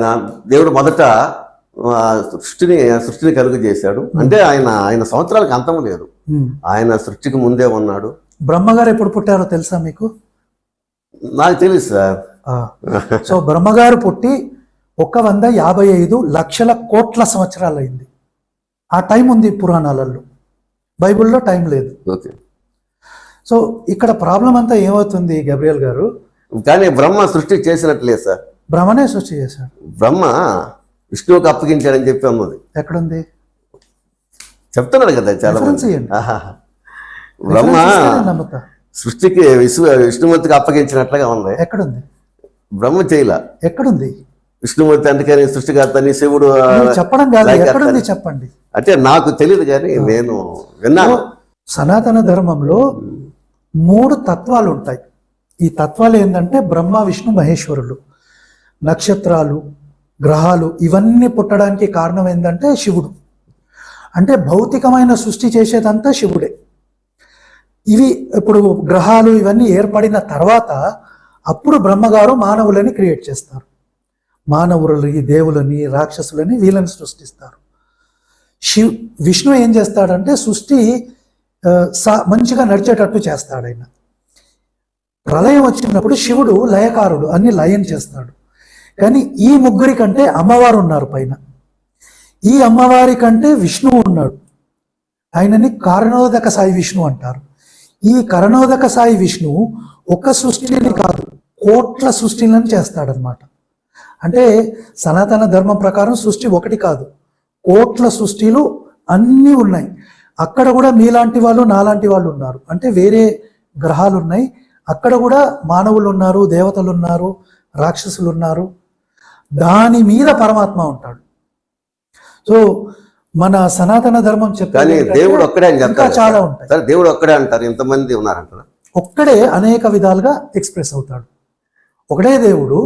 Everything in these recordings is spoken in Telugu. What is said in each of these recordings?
ఆయన దేవుడు మొదట సృష్టిని సృష్టిని కలుగు చేశాడు అంటే ఆయన ఆయన సంవత్సరాలకు అంతం లేదు. ఆయన సృష్టికి ముందే ఉన్నాడు. బ్రహ్మగారు ఎప్పుడు పుట్టారో తెలుసా మీకు? నాకు తెలుసు సార్. సో బ్రహ్మగారు పుట్టి ఒక వంద యాభై ఐదు లక్షల కోట్ల సంవత్సరాలు అయింది ఆ టైం ఉంది పురాణాలలో బైబిల్లో టైం లేదు. ఓకే. సో ఇక్కడ ప్రాబ్లం అంతా ఏమవుతుంది గబ్రియల్ గారు? కానీ బ్రహ్మ సృష్టి చేసినట్లేదు సార్. బ్రహ్మనే సృష్టి చేశాడు. బ్రహ్మ విష్ణువుకి అప్పగించాడని చెప్పి అన్నది. ఎక్కడుంది? చెప్తున్నాడు కదా చాలా. బ్రహ్మ సృష్టికి విశ్వ విష్ణుమూర్తికి అప్పగించినట్లుగా ఉంది. ఎక్కడుంది? బ్రహ్మ చేయల. ఎక్కడుంది? విష్ణుమూర్తి అందుకని సృష్టికర్తని శివుడు చెప్పడం కాదు ఎక్కడుంది. చెప్పండి. అంటే నాకు తెలియదు కానీ నేను విన్నాను. సనాతన ధర్మంలో మూడు తత్వాలు ఉంటాయి. ఈ తత్వాలు ఏంటంటే బ్రహ్మ విష్ణు మహేశ్వరులు. నక్షత్రాలు గ్రహాలు ఇవన్నీ పుట్టడానికి కారణం ఏంటంటే శివుడు. అంటే భౌతికమైన సృష్టి చేసేదంతా శివుడే. ఇవి ఇప్పుడు గ్రహాలు ఇవన్నీ ఏర్పడిన తర్వాత అప్పుడు బ్రహ్మగారు మానవులని క్రియేట్ చేస్తారు. మానవులని దేవులని రాక్షసులని వీళ్ళని సృష్టిస్తారు. శివ్ విష్ణు ఏం చేస్తాడంటే సృష్టి సా- మంచిగా నడిచేటట్టు చేస్తాడు ఆయన. ప్రళయం వచ్చినప్పుడు శివుడు లయకారుడు అన్ని లయం చేస్తాడు. కానీ ఈ ముగ్గురి కంటే అమ్మవారు ఉన్నారు పైన. ఈ అమ్మవారి కంటే విష్ణువు ఉన్నాడు. ఆయనని కారణోదక సాయి విష్ణు అంటారు. ఈ కరణోదక సాయి విష్ణువు ఒక సృష్టిని కాదు కోట్ల సృష్టిలను చేస్తాడనమాట అంటే సనాతన ధర్మం ప్రకారం సృష్టి ఒకటి కాదు కోట్ల సృష్టిలు అన్నీ ఉన్నాయి. అక్కడ కూడా మీలాంటి వాళ్ళు నాలాంటి వాళ్ళు ఉన్నారు. అంటే వేరే గ్రహాలు ఉన్నాయి. అక్కడ కూడా మానవులు ఉన్నారు దేవతలు ఉన్నారు రాక్షసులు ఉన్నారు. దాని మీద పరమాత్మ ఉంటాడు. సో మన సనాతన ధర్మం ఏంటంటే దేవుడు ఒక్కడే అని చెప్తారు చాలా ఉంటాయి. దేవుడు ఒక్కడే అంటారు ఇంతమంది ఉన్నారంటారు? ఒక్కడే అనేక విధాలుగా ఎక్స్ప్రెస్ అవుతాడు. ఒకడే దేవుడు.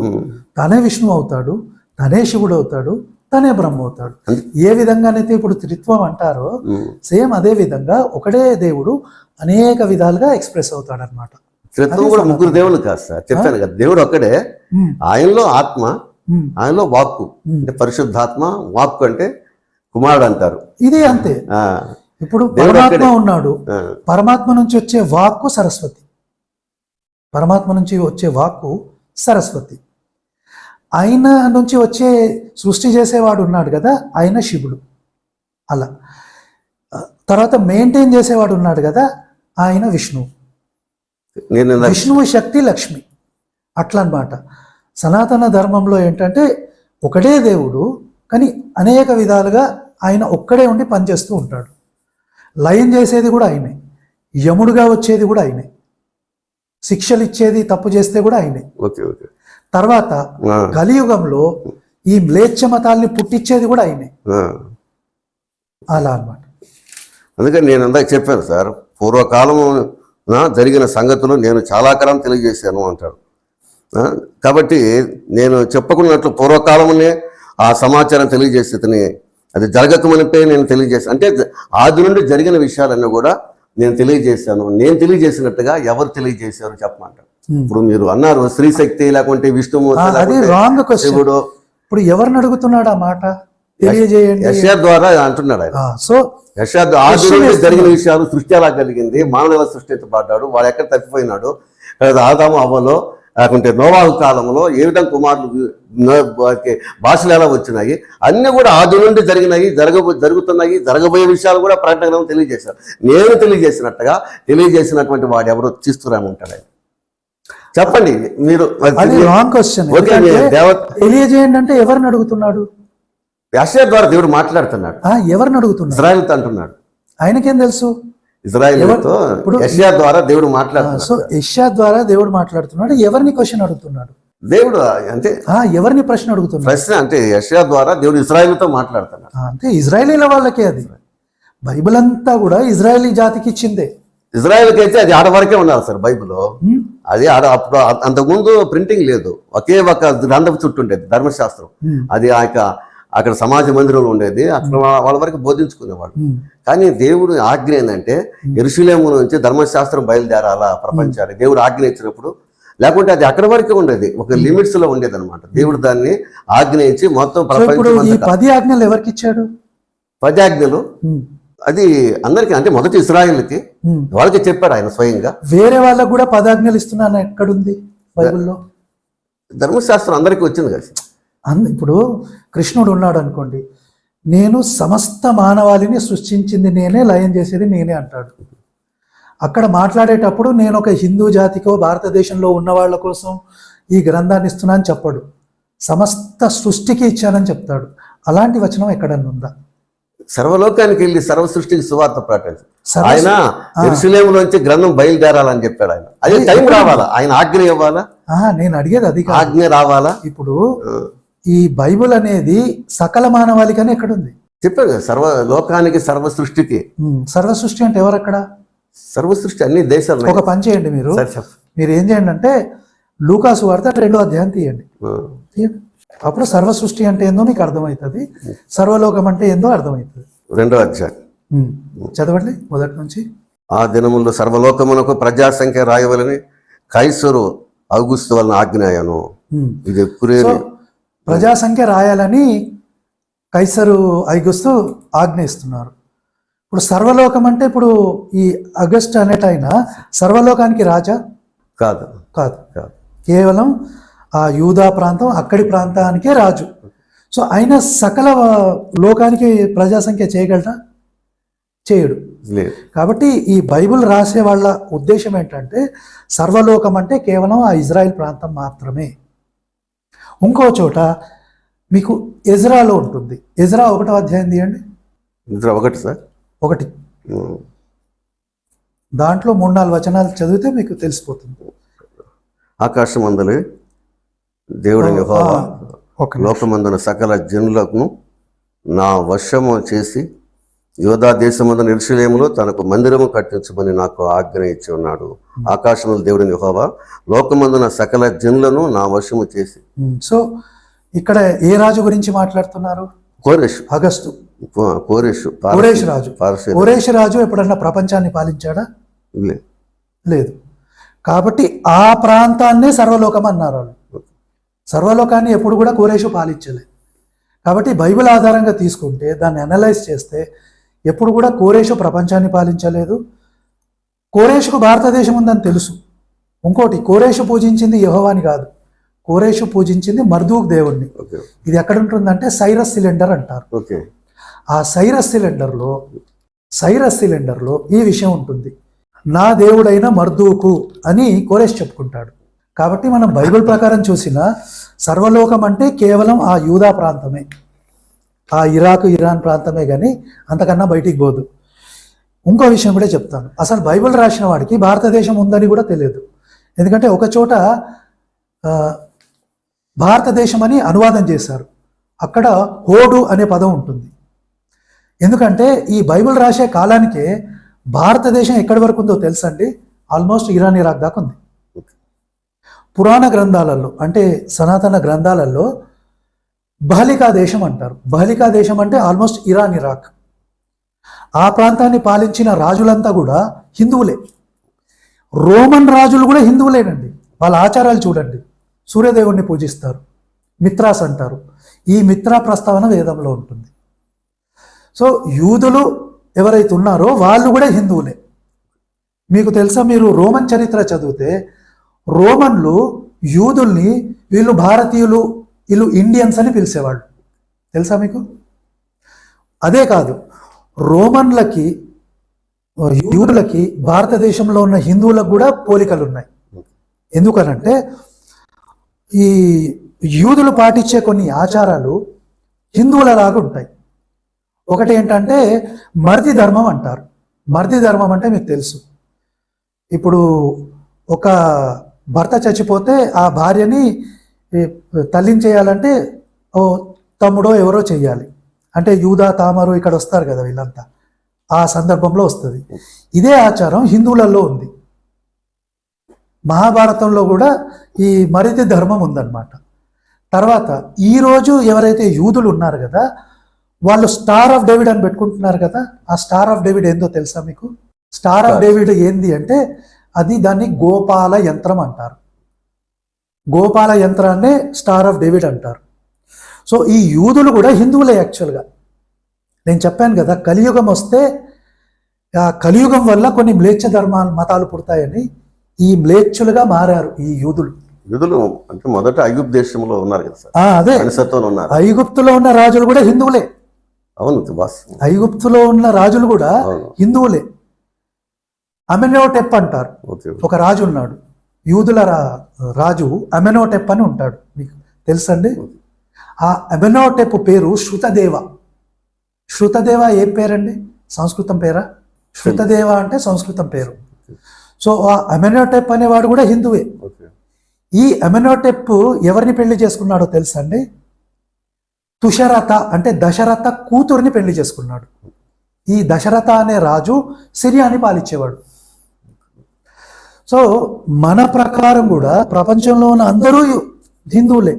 తనే విష్ణు అవుతాడు తనే శివుడు అవుతాడు తనే బ్రహ్మ అవుతాడు. ఏ విధంగానైతే ఇప్పుడు త్రిత్వం అంటారో. సేమ్ అదే విధంగా ఒకడే దేవుడు అనేక విధాలుగా ఎక్స్ప్రెస్ అవుతాడు అనమాట త్రిత్వం కూడా ముగ్గురు దేవుళ్ళు కాదు సార్ చెప్పాను కదా దేవుడు ఒక్కడే ఆయనలో ఆత్మ ఆయనలో వాక్కు. అంటే పరిశుద్ధాత్మ వాక్కు అంటే కుమారుడు అంటారు. ఇది అంతే. ఇప్పుడు పరమాత్మ. ఉన్నాడు. పరమాత్మ నుంచి వచ్చే వాక్కు సరస్వతి. పరమాత్మ నుంచి వచ్చే వాక్కు సరస్వతి. ఆయన నుంచి వచ్చే సృష్టి చేసేవాడు ఉన్నాడు కదా ఆయన శివుడు. అలా. తర్వాత మెయింటైన్ చేసేవాడు ఉన్నాడు కదా ఆయన విష్ణువు. విష్ణువు శక్తి లక్ష్మి. అట్లా అన్నమాట సనాతన ధర్మంలో ఏంటంటే ఒకటే దేవుడు కానీ అనేక విధాలుగా ఆయన ఒక్కడే ఉండి పనిచేస్తూ ఉంటాడు. లయం చేసేది కూడా ఆయనే. యముడుగా వచ్చేది కూడా ఆయనే. శిక్షలు ఇచ్చేది తప్పు చేస్తే కూడా ఆయనే. Okay okay. తర్వాత కలియుగంలో ఈ మ్లేచ్ఛ మతాల్ని పుట్టించేది కూడా ఆయనే. అలా అన్నమాట. అందుకని నేను ఇందాక చెప్పాను సార్ పూర్వకాలము ఆ, జరిగిన సంగతులు నేను చాలా కాలం తెలియజేశాను అంటాడు. కాబట్టి నేను చెప్పుకున్నట్లు పూర్వకాలమునే ఆ సమాచారం తెలియజేసేదని అది జరగకమనిపై నేను తెలియజేశాను అంటే ఆది నుండి జరిగిన విషయాలన్నీ కూడా నేను తెలియజేశాను. నేను తెలియజేసినట్టుగా ఎవరు తెలియజేశారు చెప్పమంటారు Hmm. ఇప్పుడు మీరు అన్నారు స్త్రీశక్తి లేకుంటే విష్ణుమూర్తి శివుడు. ఇప్పుడు ఎవరిని అడుగుతున్నాడు ఆ మాట? తెలియజేయండి. ద్వారా అంటున్నాడు ఆయన. సో యశాద్ ఆది నుండి జరిగిన విషయాలు సృష్టి ఎలా కలిగింది? మానవ ఎలా సృష్టించబడ్డాడు వాడు ఎక్కడ తప్పిపోయినాడు? ఆదాము అవ్వలో లేకుంటే నోవాహు కాలంలో ఏ విధంగా కుమారులు భాషలు ఎలా వచ్చినాయి అన్ని కూడా ఆది నుండి జరిగినాయి జరగబో జరుగుతున్నాయి జరగబోయే విషయాలు కూడా ప్రకటన తెలియజేశారు. నేను తెలియజేసినట్టుగా తెలియజేసినటువంటి వాడు ఎవరో తీస్తురామంటాడు ఆయన. చెప్పండి మీరు రాంగ్ క్వశ్చన్ తెలియజేయండి అంటే ఎవరిని అడుగుతున్నాడు? యశా ద్వారా దేవుడు మాట్లాడుతున్నాడు. ఆ ఎవరిని అడుగుతున్నాడు? ఇజ్రాయెల్తో అంటున్నాడు. ఆయనకేం తెలుసు? ఇజ్రాయెల్తో యశా ద్వారా దేవుడు మాట్లాడుతున్నాడు. సో యష్యా ద్వారా దేవుడు మాట్లాడుతున్నాడు. ఎవరిని క్వశ్చన్ అడుగుతున్నాడు? దేవుడు అంటే ఆ ఎవరిని ప్రశ్న అడుగుతున్నాడు? ప్రశ్న అంటే యశా ద్వారా దేవుడు ఇస్రాయల్తో మాట్లాడుతున్నాడు. అంటే ఇజ్రాయేలీల వాళ్ళకే అది. బైబిల్ అంతా కూడా ఇజ్రాయేలీ జాతికి ఇచ్చిందే. ఇజ్రాయెల్కి అయితే అది ఆడ వరకే ఉన్నారు సార్ బైబిల్ అది ఆడ అప్పుడు అంతకుముందు ప్రింటింగ్ లేదు. ఒకే ఒక గ్రంథం చుట్టూ ఉండేది ధర్మశాస్త్రం. అది ఆ యొక్క అక్కడ సమాజ మందిరంలో ఉండేది. అక్కడ వాళ్ళ వరకు బోధించుకునేవాడు కానీ దేవుడు ఆజ్ఞ ఏంటంటే ఎరుశలేము నుంచి ధర్మశాస్త్రం బయలుదేరాలా ప్రపంచానికి? దేవుడు ఆజ్ఞ ఇచ్చినప్పుడు లేకుంటే అది అక్కడ వరకే ఉండేది. ఒక లిమిట్స్లో ఉండేది అనమాట దేవుడు దాన్ని ఆజ్ఞయించి మొత్తం పది ఆజ్ఞలు ఎవరికి ఇచ్చాడు? పదాజ్ఞలు? ఉమ్, అది అందరికి అంటే మొదటి ఇస్రాయిల్కి. వాళ్ళకి చెప్పాడు ఆయన స్వయంగా. వేరే వాళ్ళకు కూడా పదాజ్ఞలు ఇస్తున్నాను. ఎక్కడుంది బైబిల్లో? ధర్మశాస్త్రం అందరికీ వచ్చింది కదా. అంద ఇప్పుడు కృష్ణుడు ఉన్నాడు అనుకోండి నేను సమస్త మానవాళిని సృష్టించింది నేనే లయం చేసేది నేనే అంటాడు. అక్కడ మాట్లాడేటప్పుడు నేను ఒక హిందూ జాతికో భారతదేశంలో ఉన్న వాళ్ళ కోసం ఈ గ్రంథాన్ని ఇస్తున్నా అని చెప్పడు. సమస్త సృష్టికి ఇచ్చానని చెప్తాడు. అలాంటి వచనం ఎక్కడన్నా ఉందా? సర్వలోకానికి వెళ్ళి సర్వ సృష్టికి సువార్త ప్రకటించారు సర్వ- ఆయన ఎరుసలేములోంచి గ్రంథం బయలుదేరాలని చెప్పాడు ఆయన. అదే టైం రావాలా? ఆయన ఆజ్ఞ ఇవ్వాలా? నేను అడిగేది అది ఆజ్ఞ రావాలా? ఇప్పుడు ఈ బైబిల్ అనేది సకల మానవాళికని ఎక్కడుంది చెప్పాడు కదా సర్వ లోకానికి సర్వ సృష్టికి. సర్వ సృష్టి అంటే ఎవరు అక్కడ సర్వ సృష్టి అన్ని దేశాలు ఒక పని చేయండి మీరు. మీరు ఏం చేయండి అంటే లూకాసు వార్త రెండో అధ్యాయం తీయండి. అప్పుడు సర్వ సృష్టి అంటే ఏందో మీకు అర్థమవుతుంది. సర్వలోకం అంటే ఏందో అర్థమవుతుంది. రెండో అధ్యాయం. చదవండి మొదటి నుంచి. ఆ దినముల్లో సర్వలోకమునకు ప్రజా సంఖ్య రాయవలని కైసరు అవుగుస్తు వలన ఆజ్ఞాయను. ఇది కురేరు ప్రజా సంఖ్య రాయాలని కైసరు ఐగుస్తు ఆజ్ఞ ఇస్తున్నారు ఇప్పుడు సర్వలోకం అంటే ఇప్పుడు ఈ అగస్ట్ అనేట ఆయన సర్వలోకానికి రాజా? కాదు. కాదు. కాదు. కేవలం ఆ యూదా ప్రాంతం అక్కడి ప్రాంతానికే రాజు. సో ఆయన సకల లోకానికి ప్రజా సంఖ్య చేయగలరా చేయడు. లేదు. కాబట్టి ఈ బైబిల్ రాసే వాళ్ళ ఉద్దేశం ఏంటంటే సర్వలోకం అంటే కేవలం ఆ ఇజ్రాయెల్ ప్రాంతం మాత్రమే. ఇంకో చోట మీకు ఎజ్రాలో ఉంటుంది. ఎజ్రా ఒకటో అధ్యాయం తీయండి. ఇందులో ఒకటి సార్. ఒకటి. దాంట్లో మూడు నాలుగు వచనాలు చదివితే మీకు తెలిసిపోతుంది. ఆకాశం అందలి దేవుడి లోకమందున సకల జనులకు నా వశము చేసి యోధా దేశమందున నిరుషులేములో తనకు మందిరము కట్టించమని నాకు ఆజ్ఞ ఇచ్చి ఉన్నాడు ఆకాశముల దేవుడిని యెహోవా. లోకమందున సకల జనులను నా వశము చేసి. సో ఇక్కడ ఏ రాజు గురించి మాట్లాడుతున్నారు? కోరేషు. అగస్తు. కోరేషు. కోరేష్ రాజు. కోరేష్ రాజు ఎప్పుడన్నా ప్రపంచాన్ని పాలించాడా. లేదు. కాబట్టి ఆ ప్రాంతాన్నే సర్వలోకం అన్నారు వాళ్ళు. సర్వలోకాన్ని ఎప్పుడు కూడా కోరేషు పాలించలేదు కాబట్టి బైబిల్ ఆధారంగా తీసుకుంటే దాన్ని అనలైజ్ చేస్తే ఎప్పుడు కూడా కోరేషు ప్రపంచాన్ని పాలించలేదు. కోరేషుకు భారతదేశం ఉందని తెలుసు. ఇంకోటి కోరేషు పూజించింది యెహోవాని కాదు. కోరేషు పూజించింది మర్దూక్ దేవుణ్ణి. ఇది ఎక్కడ ఉంటుందంటే సైరస్ సిలిండర్ అంటారు. ఓకే. ఆ సైరస్ సిలిండర్లో సైరస్ సిలిండర్లో ఈ విషయం ఉంటుంది. నా దేవుడైన మర్దూకు అని కోరేష్ చెప్పుకుంటాడు. కాబట్టి మనం బైబిల్ ప్రకారం చూసిన సర్వలోకం అంటే కేవలం ఆ యూదా ప్రాంతమే. ఆ ఇరాక్ ఇరాన్ ప్రాంతమే కానీ అంతకన్నా బయటికి పోదు. ఇంకో విషయం కూడా చెప్తాను. అసలు బైబిల్ రాసిన వాడికి భారతదేశం ఉందని కూడా తెలియదు. ఎందుకంటే ఒక చోట భారతదేశం అని అనువాదం చేశారు. అక్కడ హోడు అనే పదం ఉంటుంది. ఎందుకంటే ఈ బైబిల్ రాసే కాలానికే భారతదేశం ఎక్కడి వరకు ఉందో తెలుసండి? ఆల్మోస్ట్ ఇరాన్ ఇరాక్ దాకా ఉంది. పురాణ గ్రంథాలలో అంటే సనాతన గ్రంథాలలో బహలికా దేశం అంటారు. బహలికా దేశం అంటే ఆల్మోస్ట్ ఇరాన్ ఇరాక్. ఆ ప్రాంతాన్ని పాలించిన రాజులంతా కూడా హిందువులే. రోమన్ రాజులు కూడా హిందువులేనండి. వాళ్ళ ఆచారాలు చూడండి. సూర్యదేవుణ్ణి పూజిస్తారు. మిత్రాస్ అంటారు. ఈ మిత్రా ప్రస్తావన వేదంలో ఉంటుంది. సో యూదులు ఎవరైతే ఉన్నారో వాళ్ళు కూడా హిందువులే. మీకు తెలుసా మీరు రోమన్ చరిత్ర చదివితే రోమన్లు యూదుల్ని వీళ్ళు భారతీయులు వీళ్ళు ఇండియన్స్ అని పిలిచేవాళ్ళు. తెలుసా మీకు? అదే కాదు రోమన్లకి యూదులకి భారతదేశంలో ఉన్న హిందువులకు కూడా పోలికలు ఉన్నాయి. ఎందుకనంటే ఈ యూదులు పాటించే కొన్ని ఆచారాలు హిందువులలాగా ఉంటాయి. ఒకటి ఏంటంటే మర్ది ధర్మం అంటారు. మర్ది ధర్మం అంటే మీకు తెలుసు. ఇప్పుడు ఒక భర్త చచ్చిపోతే ఆ భార్యని తల్లిని చేయాలంటే ఓ తమ్ముడో ఎవరో చెయ్యాలి. అంటే యూదా తామరు ఇక్కడ వస్తారు కదా వీళ్ళంతా. ఆ సందర్భంలో వస్తుంది. ఇదే ఆచారం హిందువులలో ఉంది. మహాభారతంలో కూడా ఈ మరిది ధర్మం ఉందన్నమాట. తర్వాత ఈరోజు ఎవరైతే యూదులు ఉన్నారు కదా వాళ్ళు స్టార్ ఆఫ్ డేవిడ్ అని పెట్టుకుంటున్నారు కదా ఆ స్టార్ ఆఫ్ డేవిడ్ ఏందో తెలుసా మీకు? స్టార్ ఆఫ్ డేవిడ్ ఏంది అంటే అది దాన్ని గోపాల యంత్రం అంటారు. గోపాల యంత్రాన్నే స్టార్ ఆఫ్ డేవిడ్ అంటారు. సో ఈ యూదులు కూడా హిందువులే యాక్చువల్గా. నేను చెప్పాను కదా కలియుగం వస్తే ఆ కలియుగం వల్ల కొన్ని మ్లేచ్ఛ ధర్మాలు మతాలు పుడతాయని ఈ మ్లేచ్ఛులుగా మారారు ఈ యూదులు. యూదులు అంటే మొదట అయ్యూబ్ దేశంలో ఉన్నారు కదా సార్. అదే. ఉన్నారు. ఐగుప్తులో ఉన్న రాజులు కూడా హిందువులే. అవును బాస్ ఐగుప్తులో ఉన్న రాజులు కూడా హిందువులే. అమెనోటెప్ అంటారు. ఒక రాజు ఉన్నాడు. యూదుల రా- రాజు అమెనోటెప్ అని ఉంటాడు. మీకు తెలుసండి? ఆ అమెనోటెప్ పేరు శృతదేవ. శృతదేవ ఏ పేరండి? సంస్కృతం పేరా? శృతదేవ అంటే సంస్కృతం పేరు. సో ఆ అమెనోటెప్ అనేవాడు కూడా హిందువే. ఈ అమెనోటెప్ ఎవరిని పెళ్ళి చేసుకున్నాడో తెలుసండి? తుషరథ అంటే దశరథ కూతురిని పెళ్ళి చేసుకున్నాడు. ఈ దశరథ అనే రాజు సిరియాని పాలించేవాడు సో మన ప్రకారం కూడా ప్రపంచంలో ఉన్న అందరూ హిందువులే.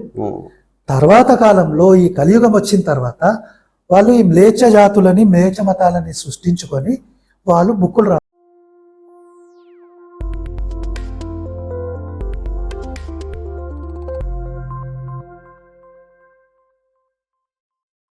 తర్వాత కాలంలో ఈ కలియుగం వచ్చిన తర్వాత వాళ్ళు ఈ మ్లేచ్ఛ జాతులని మ్లేచ్ఛ మతాలని సృష్టించుకొని వాళ్ళు బుక్కులు రా